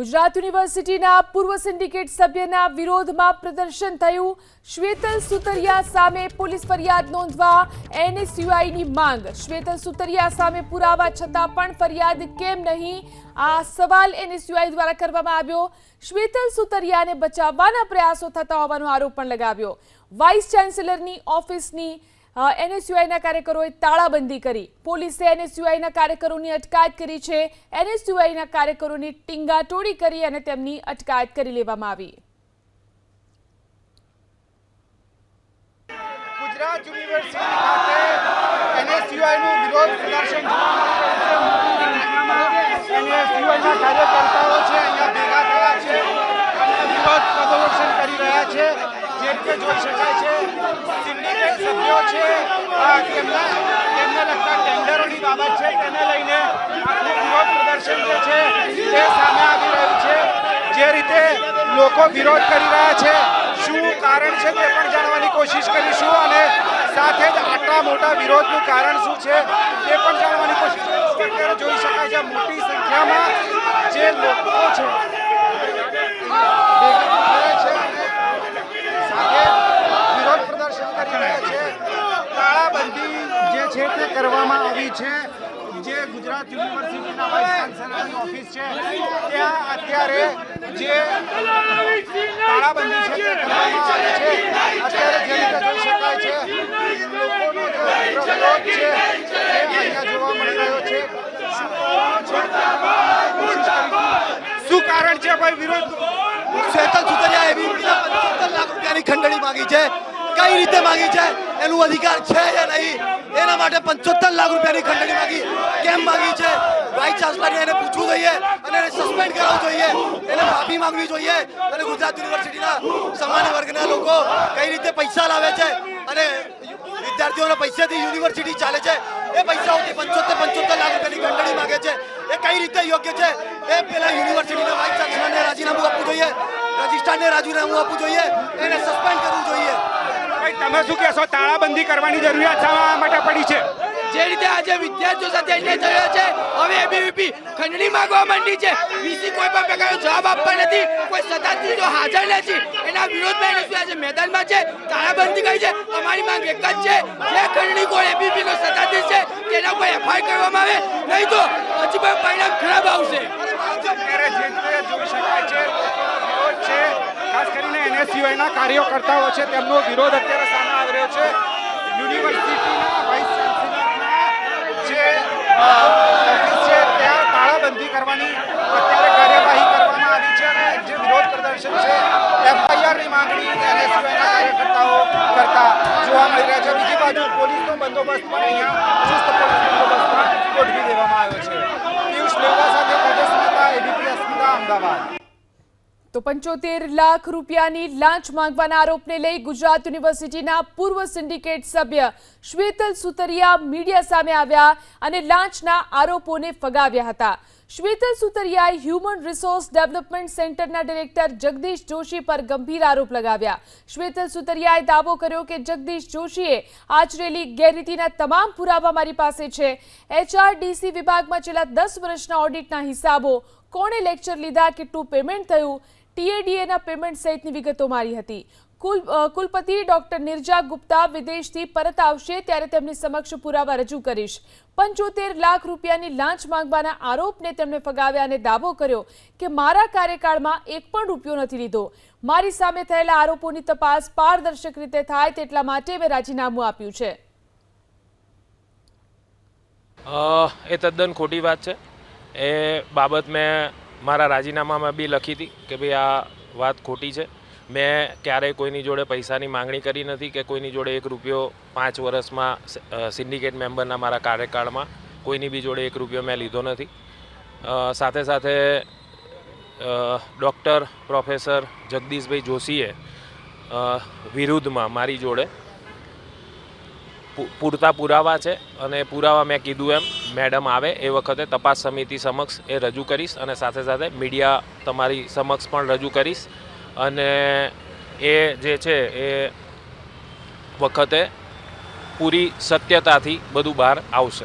ગુજરાત યુનિવર્સિટીના પૂર્વ સિન્ડિકેટ સભ્યના વિરોધમાં પ્રદર્શન થયું. શ્વેતલ સુતરિયા સામે પોલીસ ફરિયાદ નોંધવા એનએસયુઆઈની માંગ. શ્વેતલ સુતરિયા સામે પુરાવા છતાં પણ ફરિયાદ કેમ નહીં? આ સવાલ એનએસયુઆઈ દ્વારા કરવામાં આવ્યો. શ્વેતલ સુતરિયાને બચાવવાના પ્રયાસો થતા હોવાનો આરોપ પણ લગાવ્યો. વાઇસ ચાન્સેલરની ઓફિસની એનએસયુઆઈના કાર્યકરોએ તાળાબંધી કરી. પોલીસે એનએસયુઆઈના કાર્યકરોની અટકાયત કરી છે. એનએસયુઆઈના કાર્યકરોની ટીંગાટોળી કરી અને તેમની અટકાયત કરી લેવામાં આવી. ગુજરાત યુનિવર્સિટી ખાતે એનએસયુઆઈનું વિરોધ પ્રદર્શન એનએસયુઆઈના કાર્યકર્તાઓ છે અહીંયા ભેગા થયા છે અને વિરોધ પ્રદર્શન કરી રહ્યા છે જે જોઈ શકાય છે. સિન્ડિકેટ સભ્યો છે. તેમના તેમને લગતા ટેન્ડરોની બાબત છે, તેને લઈને વિરોધ પ્રદર્શન જે છે, તે સામે આવી રહ્યું છે. જે રીતે લોકો વિરોધ કરી રહ્યા છે, શું કારણ છે તે પણ જાણવાની કોશિશ કરીશું અને સાથે જ આટલા મોટા વિરોધનું કારણ શું છે, તે પણ જાણવાની કોશિશ અત્યારે જોઈ શકાય છે મોટી સંખ્યામાં જે લોકો છે ભેગા થયા છે અને સાથે વિરોધ પ્રદર્શન કરી રહ્યા છે તાળાબંધી જે છે તે કરવામાં આવી છે. જે ગુજરાત યુનિવર્સિટીના વાઇસ ચાન્સેલરની ઓફિસ છે, ત્યાં અત્યારે જે તાળાબંધી છે તે કરવામાં આવી છે. અત્યારે જે રીતે જોઈ શકાય છે, લોકોનો જે વિરોધ છે તે અહીંયા જોવા મળી રહ્યો છે. શું કારણ છે? ભાઈ વિરોધ? શ્વેતલ સુતરિયા એવી 75 લાખ રૂપિયાની ખંડણી માગી છે. કઈ રીતે માંગી છે? એનું અધિકાર છે કે નહીં? એના માટે 75 લાખ રૂપિયાની ખંડણી માંગી. કેમ માંગી છે? વાઇસ ચાન્સલરને એને પૂછવું જોઈએ અને એને સસ્પેન્ડ કરાવવું જોઈએ. એને માફી માંગવી જોઈએ. અને ગુજરાત યુનિવર્સિટીના સામાન્ય વર્ગના લોકો કઈ રીતે પૈસા લાવે છે? અને વિદ્યાર્થીઓના પૈસાથી યુનિવર્સિટી ચાલે છે? એ પૈસાઓથી પંચોતેર પંચોતેર લાખ રૂપિયાની ખંડણી માંગે છે. એ કઈ રીતે યોગ્ય છે? એ પેલા યુનિવર્સિટીના વાઇસ ચાન્સલરને રાજીનામું આપવું જોઈએ. રજિસ્ટ્રારને રાજીનામું આપવું જોઈએ એને સસ્પેન્ડ કરવું જોઈએ ભાઈ તમે શું કહેશો? તાળાબંધી કરવાની જરૂરિયાત શા માટે પડી છે. જે રીતે આજે વિદ્યાર્થીઓ સાથે અન્યાય થયો છે હવે એબીવીપી ખંડણી માંગવા માંડી છે. વીસી કોઈ પણ પ્રકારનો જવાબ આપવા નથી કોઈ સત્તાધીશો હાજર નથી. એના વિરોધમાં એને આજે મેદાનમાં છે તાળાબંધી કરી છે. અમારી માંગ એક જ છે જે ખંડણી કોઈ એબીવીપી નો સત્તાધીશ છે તેના ઉપર એફઆઈઆર કરવામાં આવે. નહીં તો હજી પણ પરિણામ ખરાબ આવશે. જોઈ શકાય છે ખાસ કરીને એનએસયુઆઈના કાર્યકર્તાઓ છે તેમનો વિરોધ અત્યારે રહ્યો છે. યુનિવર્સિટીના વાઇસ ચાન્સેલરના જે ત્યાં તાળાબંધી કરવાની, અત્યારે કાર્યવાહી કરવામાં આવી છે અને જે વિરોધ પ્રદર્શન છે, એફઆઈઆરની માંગણી એનએસયુઆઈના કાર્યકર્તાઓ કરતા જોવા મળી રહ્યા છે. બીજી બાજુ પોલીસનો બંદોબસ્ત પણ અહીંયા ચુસ્ત પોલીસ બંદોબસ્ત ગોઠવી દેવામાં આવ્યો છે. પિયુષ લેવા સાથે તેજસ મહેતા એબીપી અસ્મિતા, અમદાવાદ. તો પંચોતેર લાખ રૂપિયાની લાંચ માંગવાના આરોપને લઈ ગુજરાત યુનિવર્સિટીના પૂર્વ સિન્ડિકેટ સભ્ય શ્વેતલ સુતરિયા મીડિયા સામે આવ્યા અને લાંચના આરોપોને ફગાવ્યા હતા. શ્વેતલ સુતરિયાએ હ્યુમન રિસોર્સ ડેવલપમેન્ટ સેન્ટરના ડિરેક્ટર જગદીશ જોશી પર ગંભીર આરોપ લગાવ્યા. શ્વેતલ સુતરિયાએ દાવો કર્યો કે જગદીશ જોશીએ આચરેલી ગેરરીતિના તમામ પુરાવા મારી પાસે છે. એચઆરડીસી વિભાગમાં છેલ્લા દસ વર્ષના ઓડિટના હિસાબો કોણે લેક્ચર લીધા, કેટલું પેમેન્ટ થયું ટીએડીએના પેમેન્ટ સહિતની વિગતો મારી હતી. કુલ કુલપતિ ડોક્ટર નિર્જા ગુપ્તા વિદેશથી પરત આવશે ત્યારે તેમની સમક્ષ પુરાવા રજૂ કરીશ. પંચોતેર લાખ રૂપિયાની લાંચ માંગવાના આરોપને તેમણે ફગાવ્યા અને દાવો કર્યો કે મારા કાર્યકાળમાં એક પણ રૂપિયો નથી લીધો. મારી સામે થયેલા આરોપોની તપાસ પારદર્શક રીતે થાય તેટલા માટે મેં રાજીનામું આપ્યું છે. એ તદ્દન ખોટી વાત છે. એ બાબત મેં મારા રાજીનામામાં બી લખી હતી કે ભાઈ આ વાત ખોટી છે. મેં ક્યારેય કોઈની જોડે પૈસાની માંગણી કરી નથી કે કોઈની જોડે એક રૂપિયો પાંચ વર્ષમાં સિન્ડિકેટ મેમ્બરના મારા કાર્યકાળમાં કોઈની બી જોડે એક રૂપિયો મેં લીધો નથી. સાથે સાથે ડૉક્ટર પ્રોફેસર જગદીશભાઈ જોશીએ વિરુદ્ધમાં મારી જોડે પૂરતા પુરાવા છે અને પુરાવા મેં કીધું એમ. મેડમ આવે એ વખતે તપાસ સમિતિ સમક્ષ એ રજૂ કરીશ અને સાથે સાથે મીડિયા તમારી સમક્ષ પણ રજૂ કરીશ. અને એ જે છે એ વખતે પૂરી સત્યતાથી બધું બહાર આવશે.